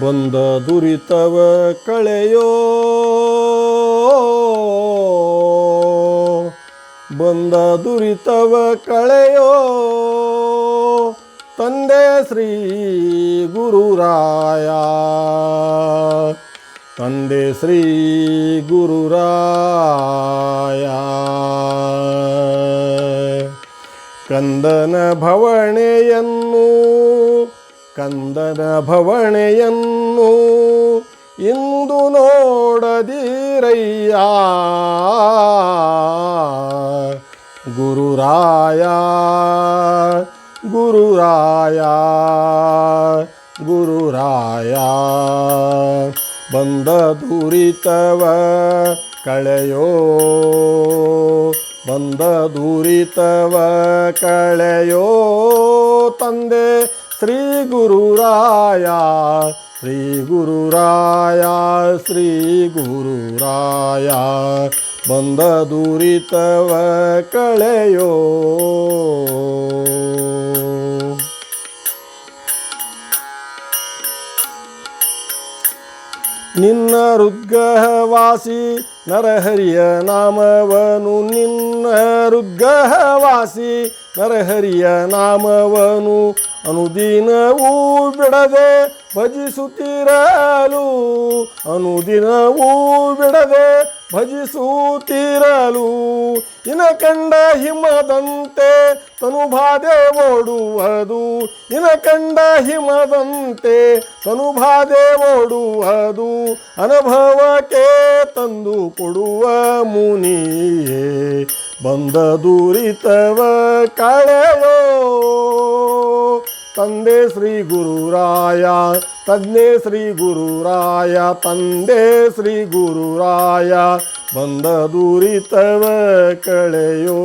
ಬಂದ ದುರಿತವ ಕಳೆಯೋ ಬಂದ ದುರಿತವ ಕಳೆಯೋ ತಂದೆ ಶ್ರೀ ಗುರುರಾಯ ತಂದೆ ಶ್ರೀ ಗುರುರಾಯ ಕಂದನ ಭವಣೆಯನ್ನು ಕಂದನ ಭವಣೆಯನ್ನು ಇಂದು ನೋಡದಿರಯ್ಯ. ಗುರುರಾಯ ಗುರುರಾಯ ಗುರುರಾಯ. ಬಂದ ದುರಿತವ ಕಳೆಯೋ ಬಂದ ದುರಿತವ ಕಳೆಯೋ ತಂದೆ ಶ್ರೀ ಗುರುರಾಯ ಶ್ರೀ ಗುರುರಾಯ ಶ್ರೀ ಗುರುರಾಯ ಬಂದ ದುರಿತವ ಕಳೆಯೋ. ನಿನ್ನ ರುದ್ಗಹವಾಸಿ ನರಹರಿಯ ನಾಮವನು ನಿನ್ನ ರುದ್ಗಹವಾಸಿ ನರಹರಿಯ ನಾಮವನು ಅನುದಿನವೂ ಬಿಡದೆ ಭಜಿಸುತ್ತಿರಲು. ಅನುದಿನವೂ ಬಿಡದೆ ಭಜಿಸುತ್ತಿರಲು. ಇನ ಕಂಡ ಹಿಮದಂತೆ ತನುಭಾದೆ ಓಡುವುದು. ಇನ ಕಂಡ ಹಿಮದಂತೆ ತನುಭಾದೆ ಓಡುವುದು. ಅನುಭವಕ್ಕೆ ತಂದು ಕೊಡುವ ಮುನಿಯೇ, ಬಂದ ದೂರಿತವ ಕಳೆಯೋ ತಂದೆ ಶ್ರೀ ಗುರುರಾಯ, ತಂದೆ ಶ್ರೀ ಗುರುರಾಯ, ತಂದೆ ಶ್ರೀ ಗುರುರಾಯ, ಬಂದ ದೂರಿತವ ಕಳೆಯೋ.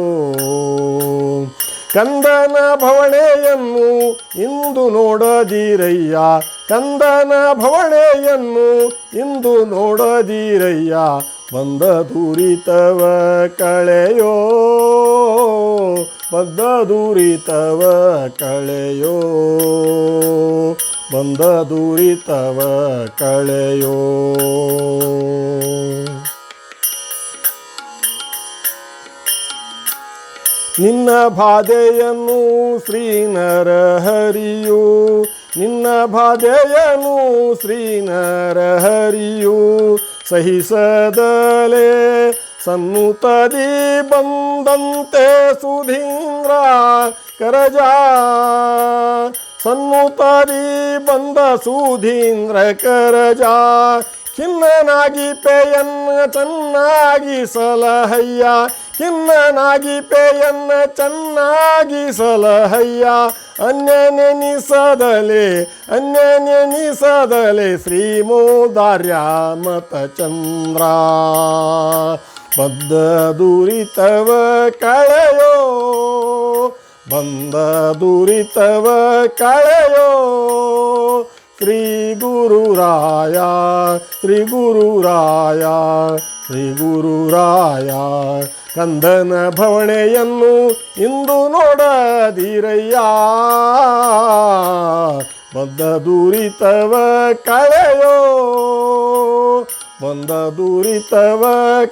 ಕಂದನ ಭವಣೆಯನ್ನು ಇಂದು ನೋಡದಿರಯ್ಯ, ಕಂದನ ಭವಣೆಯನ್ನು ಇಂದು ನೋಡದಿರಯ್ಯ, ಬಂದ ದೂರಿತವ ಕಳೆಯೋ. ಬಂದ ದೂರಿತವ ಕಳೆಯೋ ಬಂದ ದೂರಿತವ ಕಳೆಯೋ. ನಿನ್ನ ಬಾಧೆಯನ್ನು ಶ್ರೀ ನರಹರಿಯು ನಿನ್ನ ಬಾಧೆಯನ್ನು ಶ್ರೀ ನರಹರಿಯು ಸಹಿಸದಲೇ ಸನ್ನುತದಿ ಬಂದಂತೆ ಸುಧೀಂದ್ರ ಕರಜ. ಸನ್ನುತದಿ ಬಂದ ಸುಧೀಂದ್ರ ಕರಜ. ಖಿನ್ನನಾಗಿ ಪೇಯನ್ನ ಚೆನ್ನಾಗಿ ಸಲಹಯ್ಯ. ಖಿನ್ನನಾಗಿ ಪೇಯನ್ನ ಚೆನ್ನಾಗಿ ಸಲಹಯ್ಯ. ಅನ್ಯ ನೆನಿಸದಲೆ ಅನ್ಯ ನೆನಿಸದಲೆ ಶ್ರೀಮೋದಾರ್ಯ ಮತ ಚಂದ್ರ ಬದ್ಧ ದುರಿತವ ಕಳೆಯೋ, ಬಂದ ದುರಿತವ ಕಳೆಯೋ. ಶ್ರೀ ಗುರುರಾಯ ಶ್ರೀ ಗುರುರಾಯ ಶ್ರೀ ಕಂದನ ಭವಣೆಯನ್ನು ಇಂದು ನೋಡದಿರಯ್ಯ. ಬಂದ ದುರಿತವ ಕಳೆಯೋ ಬಂದ ದುರಿತವ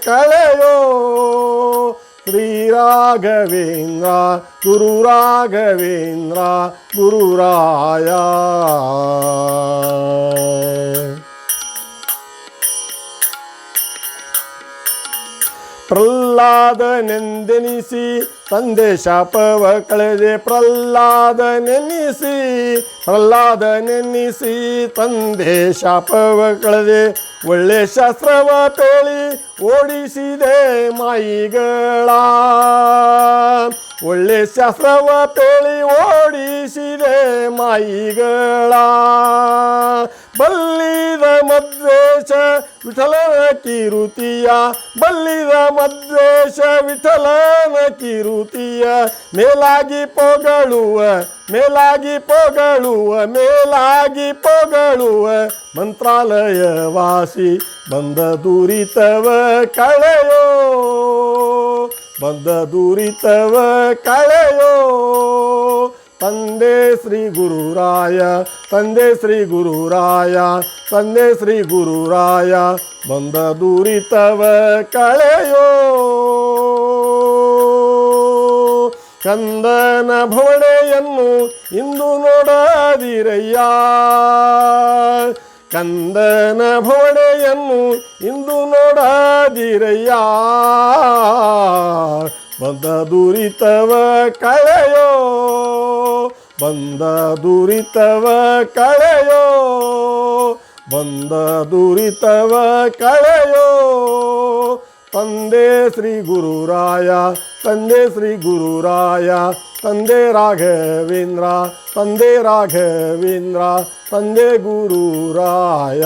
ಕಳೆಯೋ ಶ್ರೀ ರಾಘವೇಂದ್ರ ಗುರು ರಾಘವೇಂದ್ರ ಗುರುರಾಯ ಪ್ರಹ್ಲಾದನೆಂದೆನಿಸಿ, ತಂದೆ ಶಾಪವ ಕಳೆದೆ ಪ್ರಹ್ಲಾದ ನೆನಿಸಿ ಪ್ರಹ್ಲಾದ ನೆನ್ನಿಸಿ ತಂದೆ ಶಾಪವ ಕಳೆದೆ ಒಳ್ಳೆ ಶಾಸ್ತ್ರವ ತೋಳಿ ಓಡಿಸಿದೆ ಮಾಯಿಗಳ ಒಳ್ಳೆ ಶಾಸ್ತ್ರವ ತೋಳಿ ಓಡಿಸಿದೆ ಮಾಯಿಗಳ. ಬಲ್ಲಿದ ಮದ್ವೇಷ ವಿಠಲನ ಕಿರುತಿಯ, ಬಲ್ಲಿದ ಮದ್ವೇಷ ವಿಠಲನ ಕಿರುತಿಯ, ಮೇಲಾಗಿ ಪೊಗಳುವ ಮೇಲಾಗಿ ಪೊಗಳುವ ಮೇಲಾಗಿ ಪೊಗಳುವ ಮಂತ್ರಾಲಯ ವಾಸಿ ಬಂದ ದುರಿತವ ಕಳೆಯೋ, ಬಂದ ದುರಿತವ ಕಳೆಯೋ. ತಂದೆ ಶ್ರೀ ಗುರುರಾಯ, ತಂದೆ ಶ್ರೀ ಗುರುರಾಯ, ತಂದೆ ಶ್ರೀ ಗುರುರಾಯ, ಬಂದ ದೂರಿತವ ಕಳೆಯೋ. ಕಂದನ ಭವಣೆಯನ್ನು ಇಂದು ನೋಡದಿರಯ್ಯ. ಕಂದನ ಭವಣೆಯನ್ನು ಇಂದು ನೋಡದಿರಯ್ಯ ಬಂದ ದುರಿತವ ಕಳೆಯೋ ಬಂದ ದುರಿತವ ಕಳೆಯೋ ಬಂದ ದುರಿತವ ಕಳೆಯೋ ತಂದೆ ಶ್ರೀ ಗುರುರಾಯ ತಂದೆ ಶ್ರೀ ಗುರುರಾಯ ತಂದೆ ರಾಘವೇಂದ್ರ ತಂದೆ ರಾಘವೇಂದ್ರ ತಂದೆ ಗುರುರಾಯ